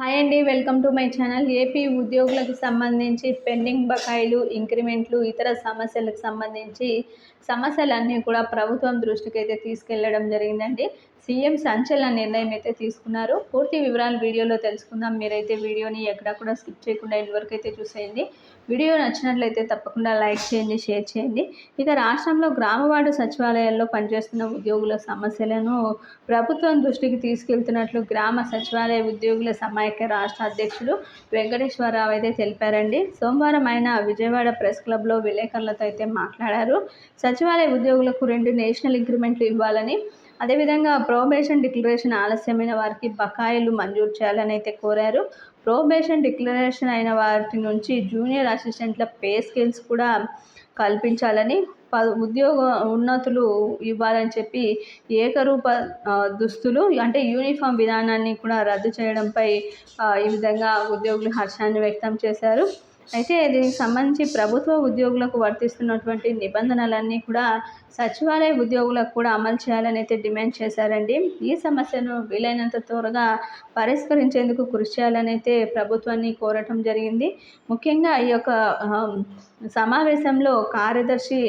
Hi అండి welcome to my channel. AP ఉద్యోగులకు సంబంధించి పెండింగ్ బకాయిలు ఇంక్రిమెంట్లు ఇతర సమస్యలకు సంబంధించి సమస్యలన్నీ కూడా ప్రభుత్వం దృష్టికి అయితే తీసుకెళ్ళడం జరిగిందండి. సీఎం సంచలన నిర్ణయం అయితే తీసుకున్నారు. పూర్తి వివరాలు వీడియోలో తెలుసుకుందాం. మీరైతే వీడియోని ఎక్కడా కూడా స్కిప్ చేయకుండా ఇంతవరకు అయితే చూసేయండి. వీడియో నచ్చినట్లయితే తప్పకుండా లైక్ చేయండి షేర్ చేయండి. ఇక రాష్ట్రంలో గ్రామవార్డు సచివాలయాల్లో పనిచేస్తున్న ఉద్యోగుల సమస్యలను ప్రభుత్వం దృష్టికి తీసుకెళ్తున్నట్లు గ్రామ సచివాలయ ఉద్యోగుల ఐక్య రాష్ట్ర అధ్యక్షుడు వెంకటేశ్వరరావు అయితే తెలిపారండి. సోమవారం ఆయన విజయవాడ ప్రెస్ క్లబ్లో విలేకరులతో అయితే మాట్లాడారు. సచివాలయ ఉద్యోగులకు రెండు నేషనల్ ఇంక్రిమెంట్లు ఇవ్వాలని అదేవిధంగా ప్రోబేషన్ డిక్లరేషన్ ఆలస్యమైన వారికి బకాయిలు మంజూరు చేయాలని అయితే కోరారు. ప్రోబేషన్ డిక్లరేషన్ అయిన వాటి నుంచి జూనియర్ అసిస్టెంట్ల పే స్కేల్స్ కూడా కల్పించాలని ప ఉద్యోగ ఉన్నతులు ఇవ్వాలని చెప్పి ఏకరూప దుస్తులు అంటే యూనిఫామ్ విధానాన్ని కూడా రద్దు చేయడంపై ఈ విధంగా ఉద్యోగులు హర్షాన్ని వ్యక్తం చేశారు. అయితే దీనికి సంబంధించి ప్రభుత్వ ఉద్యోగులకు వర్తిస్తున్నటువంటి నిబంధనలన్నీ కూడా సచివాలయ ఉద్యోగులకు కూడా అమలు చేయాలని అయితే డిమాండ్ చేశారండి. ఈ సమస్యను వీలైనంత త్వరగా పరిష్కరించేందుకు కృషి చేయాలని అయితే ప్రభుత్వాన్ని కోరటం జరిగింది. ముఖ్యంగా ఈ యొక్క సమావేశంలో కార్యదర్శి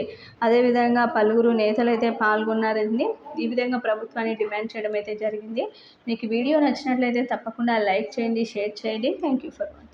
అదేవిధంగా పలువురు నేతలు అయితే పాల్గొన్నారండి. ఈ విధంగా ప్రభుత్వాన్ని డిమాండ్ చేయడం అయితే జరిగింది. మీకు వీడియో నచ్చినట్లయితే తప్పకుండా లైక్ చేయండి షేర్ చేయండి. Thank you for watching.